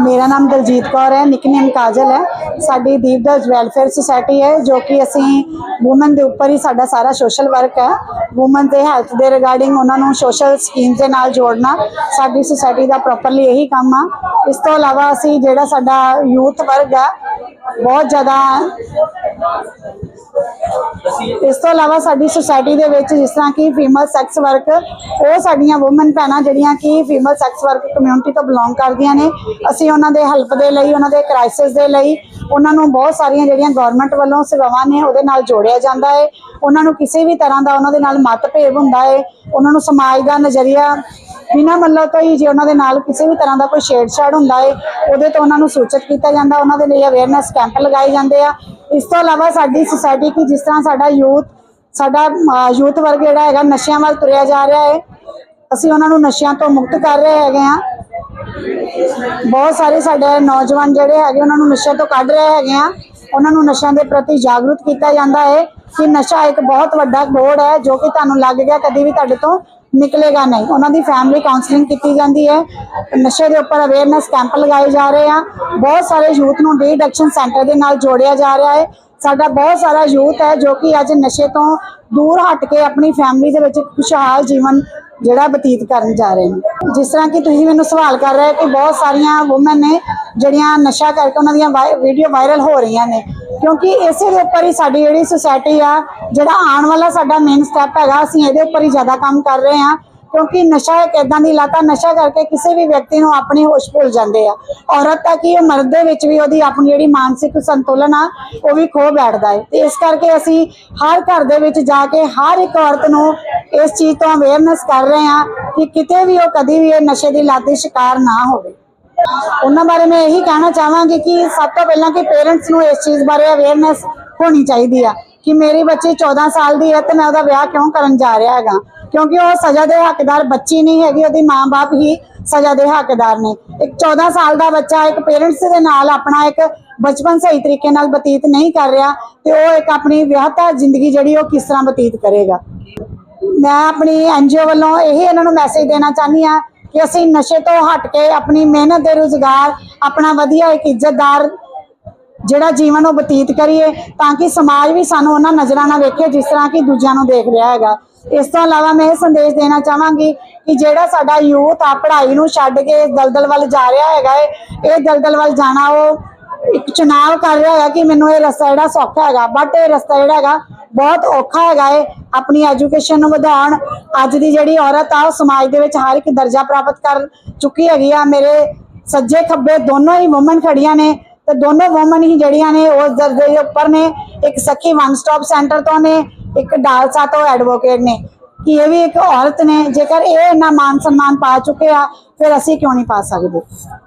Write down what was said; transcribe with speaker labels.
Speaker 1: ਮੇਰਾ ਨਾਮ ਦਲਜੀਤ ਕੌਰ ਹੈ ਨਿਕਨੇਮ ਕਾਜਲ ਹੈ। ਸਾਡੀ ਦੀਪਦਾਸ ਵੈਲਫੇਅਰ ਸੁਸਾਇਟੀ ਹੈ, ਜੋ ਕਿ ਅਸੀਂ ਔਮਨ ਦੇ ਉੱਪਰ ਹੀ ਸਾਡਾ ਸਾਰਾ ਸੋਸ਼ਲ ਵਰਕ ਹੈ। ਔਮਨ ਦੇ ਹੈਲਥ ਦੇ ਰਿਗਾਰਡਿੰਗ ਉਹਨਾਂ ਨੂੰ ਸੋਸ਼ਲ ਸਕੀਮ ਦੇ ਨਾਲ ਜੋੜਨਾ, ਸਾਡੀ ਸੁਸਾਇਟੀ ਦਾ ਪ੍ਰੋਪਰਲੀ ਇਹੀ ਕੰਮ ਆ। ਇਸ ਤੋਂ ਇਲਾਵਾ ਅਸੀਂ ਜਿਹੜਾ ਸਾਡਾ ਯੂਥ ਵਰਗ ਆ ਬਹੁਤ ਜ਼ਿਆਦਾ ਇਸ ਤੋਂ ਇਲਾਵਾ ਸਾਡੀ ਸੁਸਾਇਟੀ ਦੇ ਵਿੱਚ ਜਿਸ ਤਰ੍ਹਾਂ ਕਿ ਫੀਮੇਲ ਸੈਕਸ ਵਰਕ ਉਹ ਸਾਡੀਆਂ ਔਮਨ ਭੈਣਾਂ ਜਿਹੜੀਆਂ ਕਿ ਫੀਮੇਲ ਸੈਕਸ ਵਰਕ ਕਮਿਊਨਿਟੀ ਤੋਂ ਬਿਲੋਂਗ ਕਰਦੀਆਂ ਨੇ। ਅਸੀਂ ਉਹਨਾਂ ਦੇ ਹੈਲਪ ਦੇ ਲਈ, ਉਹਨਾਂ ਦੇ ਕ੍ਰਾਈਸਿਸ ਦੇ ਲਈ, ਉਹਨਾਂ ਨੂੰ ਬਹੁਤ ਸਾਰੀਆਂ ਜਿਹੜੀਆਂ ਗਵਰਨਮੈਂਟ ਵੱਲੋਂ ਸੇਵਾਵਾਂ ਨੇ, ਉਹਦੇ ਨਾਲ ਜੋੜਿਆ ਜਾਂਦਾ ਹੈ ਉਹਨਾਂ ਨੂੰ ਕਿਸੇ ਵੀ ਤਰ੍ਹਾਂ ਦਾ ਉਹਨਾਂ ਦੇ ਨਾਲ ਮਤਭੇਦ ਹੁੰਦਾ ਹੈ ਉਹਨਾਂ ਨੂੰ ਸਮਾਜ ਦਾ ਨਜ਼ਰੀਆ ਬਿਨਾਂ ਮਤਲਬ ਤੋਂ ਹੀ ਜੇ ਉਹਨਾਂ ਦੇ ਨਾਲ ਕਿਸੇ ਵੀ ਤਰ੍ਹਾਂ ਦਾ ਕੋਈ ਛੇੜਛਾੜ ਹੁੰਦਾ ਹੈ ਉਹਦੇ ਤੋਂ ਉਹਨਾਂ ਨੂੰ ਸੂਚਿਤ ਕੀਤਾ ਜਾਂਦਾ, ਉਹਨਾਂ ਦੇ ਲਈ ਅਵੇਅਰਨੈਸ ਕੈਂਪ ਲਗਾਏ ਜਾਂਦੇ ਆ। ਇਸ ਤੋਂ ਇਲਾਵਾ ਸਾਡੀ ਸੁਸਾਇਟੀ ਕੀ ਜਿਸ ਤਰ੍ਹਾਂ ਸਾਡਾ ਯੂਥ ਸਾਡਾ ਯੂਥ ਵਰਗ ਜਿਹੜਾ ਹੈਗਾ ਨਸ਼ਿਆਂ ਵੱਲ ਤੁਰਿਆ ਜਾ ਰਿਹਾ ਹੈ ਅਸੀਂ ਉਹਨਾਂ ਨੂੰ ਨਸ਼ਿਆਂ ਤੋਂ ਮੁਕਤ ਕਰ ਰਹੇ ਹੈਗੇ ਆ। ਬਹੁਤ ਸਾਰੇ ਸਾਡੇ ਨੌਜਵਾਨ ਜਿਹੜੇ ਹੈਗੇ ਉਹਨਾਂ ਨੂੰ ਨਸ਼ਿਆਂ ਤੋਂ ਕੱਢ ਰਹੇ ਹੈਗੇ ਆ। ਉਹਨਾਂ ਨੂੰ ਨਸ਼ਿਆਂ ਦੇ ਪ੍ਰਤੀ ਜਾਗਰੂਕ ਕੀਤਾ ਜਾਂਦਾ ਹੈ ਕਿ ਨਸ਼ਾ ਇੱਕ ਬਹੁਤ ਵੱਡਾ ਗੋੜ ਹੈ, ਜੋ ਕਿ ਤੁਹਾਨੂੰ ਲੱਗ ਗਿਆ ਕਦੀ ਵੀ ਤੁਹਾਡੇ ਤੋਂ ਨਿਕਲੇਗਾ ਨਹੀਂ। ਉਹਨਾਂ ਦੀ ਫੈਮਿਲੀ ਕਾਉਂਸਲਿੰਗ ਕੀਤੀ ਜਾਂਦੀ ਹੈ। ਨਸ਼ੇ ਦੇ ਉੱਪਰ ਅਵੇਅਰਨੈਸ ਕੈਂਪ ਲਗਾਏ ਜਾ ਰਹੇ ਆ। ਬਹੁਤ ਸਾਰੇ ਯੂਥ ਨੂੰ ਡੀਡਕਸ਼ਨ ਸੈਂਟਰ ਦੇ ਨਾਲ ਜੋੜਿਆ ਜਾ ਰਿਹਾ ਹੈ। ਸਾਡਾ ਬਹੁਤ ਸਾਰਾ ਯੂਥ ਹੈ ਜੋ ਕਿ ਅੱਜ ਨਸ਼ੇ ਤੋਂ ਦੂਰ ਹਟ ਕੇ ਆਪਣੀ ਫੈਮਿਲੀ ਦੇ ਵਿੱਚ ਖੁਸ਼ਹਾਲ ਜੀਵਨ ਜਿਹੜਾ ਬਤੀਤ ਕਰਨ ਜਾ ਰਹੇ ਨੇ। ਜਿਸ ਤਰ੍ਹਾਂ ਕਿ ਤੁਸੀਂ ਮੈਨੂੰ ਸਵਾਲ ਕਰ ਰਹੇ ਕਿ ਬਹੁਤ ਸਾਰੀਆਂ ਔਮਨ ਨੇ ਜਿਹੜੀਆਂ ਨਸ਼ਾ ਕਰਕੇ ਉਹਨਾਂ ਦੀਆਂ ਵੀਡੀਓ ਵਾਇਰਲ ਹੋ ਰਹੀਆਂ ਨੇ। ਕਿਉਂਕਿ ਇਸੇ ਦੇ ਉੱਪਰ ਹੀ ਸਾਡੀ ਜਿਹੜੀ ਸੁਸਾਇਟੀ ਆ, ਜਿਹੜਾ ਆਉਣ ਵਾਲਾ ਸਾਡਾ ਮੇਨ ਸਟੈਪ ਹੈਗਾ, ਅਸੀਂ ਇਹਦੇ ਉੱਪਰ ਹੀ ਜ਼ਿਆਦਾ ਕੰਮ ਕਰ ਰਹੇ ਹਾਂ। ਕਿਉਂਕਿ ਨਸ਼ਾ ਇੱਕ ਇਦਾਂ ਦੀ ਲਤ, ਨਸ਼ਾ ਕਰਕੇ ਕਿਸੇ ਵੀ ਵਿਅਕਤੀ ਨੂੰ ਆਪਣੀ ਹੋਸ਼ ਭੁੱਲ ਜਾਂਦੇ ਆ। ਔਰਤ ਤੱਕ ਹੀ ਉਹ ਮਰਦ ਦੇ ਵਿੱਚ ਵੀ ਉਹਦੀ ਆਪਣੀ ਜਿਹੜੀ ਮਾਨਸਿਕ ਸੰਤੁਲਨ ਆ, ਉਹ ਵੀ ਖੋ ਬੈਠਦਾ ਹੈ। ਤੇ ਇਸ ਕਰਕੇ ਅਸੀਂ ਹਰ ਘਰ ਦੇ ਵਿੱਚ ਜਾ ਕੇ ਹਰ ਇੱਕ ਔਰਤ ਨੂੰ ਇਸ ਚੀਜ਼ ਤੋਂ ਅਵੇਅਰਨੈਸ ਕਰ ਰਹੇ ਹਾਂ ਕਿ ਕਿਤੇ ਵੀ ਉਹ ਕਦੀ ਵੀ ਇਹ ਨਸ਼ੇ ਦੀ ਲਤ ਦੀ ਸ਼ਿਕਾਰ ਨਾ ਹੋਵੇ। ਉਹਨਾਂ ਬਾਰੇ ਮੈਂ ਇਹੀ ਕਹਿਣਾ ਚਾਹਾਂਗੀ ਕਿ ਸਭ ਤੋਂ ਪਹਿਲਾਂ ਕਿ ਪੇਰੈਂਟਸ ਨੂੰ ਇਸ ਚੀਜ਼ ਬਾਰੇ ਅਵੇਅਰਨੈਸ ਹੋਣੀ ਚਾਹੀਦੀ ਆ ਕਿ ਮੇਰੀ ਬੱਚੀ 14 ਸਾਲ ਦੀ ਹੈ ਤੇ ਮੈਂ ਉਹਦਾ ਵਿਆਹ ਕਿਉਂ ਕਰਨ ਜਾ ਰਿਹਾ ਹੈਗਾ। ਕਿਉਂਕਿ ਉਹ ਸਜ਼ਾ ਦੇ ਹੱਕਦਾਰ ਬੱਚੀ ਨਹੀਂ ਹੈਗੀ, ਉਹਦੀ ਮਾਂ-ਬਾਪ ਹੀ ਸਜ਼ਾ ਦੇ ਹੱਕਦਾਰ ਨੇ। ਇੱਕ 14 ਸਾਲ ਦਾ ਬੱਚਾ ਇੱਕ ਪੇਰੈਂਟਸ ਦੇ ਨਾਲ ਆਪਣਾ ਇੱਕ ਬਚਪਨ ਸਹੀ ਤਰੀਕੇ ਨਾਲ ਬਤੀਤ ਨਹੀਂ ਕਰ ਰਿਹਾ ਤੇ ਉਹ ਇੱਕ ਆਪਣੀ ਵਿਆਹਤਾ ਜ਼ਿੰਦਗੀ ਜਿਹੜੀ ਉਹ ਕਿਸ ਤਰ੍ਹਾਂ ਬਤੀਤ ਕਰੇਗਾ। ਮੈਂ ਆਪਣੀ ਐਨਜੀਓ ਵੱਲੋਂ ਇਹ ਇਹਨਾਂ ਨੂੰ ਮੈਸੇਜ ਦੇਣਾ ਚਾਹਨੀ ਆ ਕਿ ਅਸੀਂ ਨਸ਼ੇ ਤੋਂ ਹਟ ਕੇ ਆਪਣੀ ਮਿਹਨਤ ਦੇ ਰੁਜ਼ਗਾਰ, ਆਪਣਾ ਵਧੀਆ ਇੱਕ ਇੱਜ਼ਤਦਾਰ ਜਿਹੜਾ ਜੀਵਨ ਉਹ ਬਤੀਤ ਕਰੀਏ, ਤਾਂ ਕਿ ਸਮਾਜ ਵੀ ਸਾਨੂੰ ਉਹਨਾਂ ਨਜ਼ਰਾਂ ਨਾਲ ਵੇਖੇ ਜਿਸ ਤਰ੍ਹਾਂ ਕਿ ਦੂਜਿਆਂ ਨੂੰ ਦੇਖ ਰਿਹਾ ਹੈਗਾ। ਇਸ ਤੋਂ ਇਲਾਵਾ ਮੈਂ ਇਹ ਸੰਦੇਸ਼ ਦੇਣਾ ਚਾਹਾਂਗੀ ਕਿ ਜਿਹੜਾ ਸਾਡਾ ਯੂਥ ਆ ਪੜ੍ਹਾਈ ਨੂੰ ਛੱਡ ਕੇ ਦਲਦਲ ਵੱਲ ਜਾ ਰਿਹਾ ਹੈਗਾ ਏ, ਇਹ ਦਲਦਲ ਵੱਲ ਜਾਣਾ ਉਹ ਇੱਕ ਚੁਣਾਵ ਕਰ ਰਿਹਾ ਹੈ ਕਿ ਮੈਨੂੰ ਇਹ ਰਸਤਾ ਜਿਹੜਾ ਸੌਖਾ ਹੈਗਾ। ਬਟ ਇਹ ਰਸਤਾ ਜਿਹੜਾ ਹੈਗਾ ਬਹੁਤ ਔਖਾ ਹੈਗਾ ਏ ਆਪਣੀ ਐਜੂਕੇਸ਼ਨ ਨੂੰ ਵਧਾਉਣ। ਅੱਜ ਦੀ ਜਿਹੜੀ ਔਰਤ ਆ, ਉਹ ਸਮਾਜ ਦੇ ਵਿੱਚ ਹਰ ਇੱਕ ਦਰਜਾ ਪ੍ਰਾਪਤ ਕਰ ਚੁੱਕੀ ਹੈਗੀ ਆ। ਮੇਰੇ ਸੱਜੇ ਖੱਬੇ ਦੋਨੋਂ ਹੀ ਔਮਨ ਖੜੀਆਂ ਨੇ ਤੇ ਦੋਨੋਂ ਔਮਨ ਹੀ ਜਿਹੜੀਆਂ ਨੇ, ਉਸ ਦਰਜੇ ਦੇ ਉੱਪਰ ਨੇ। ਇੱਕ ਸਖੀ ਵਨ ਸਟਾਪ ਸੈਂਟਰ ਤੋਂ ਨੇ, ਇੱਕ ਡਾਲਸਾ ਤੋਂ ਐਡਵੋਕੇਟ ਨੇ। ਕਿ ਇਹ ਵੀ ਇੱਕ ਔਰਤ ਨੇ, ਜੇਕਰ ਇਹ ਇੰਨਾ ਮਾਨ ਸਨਮਾਨ ਪਾ ਚੁੱਕੇ ਆ, ਫਿਰ ਅਸੀਂ ਕਿਉਂ ਨਹੀਂ ਪਾ ਸਕਦੇ?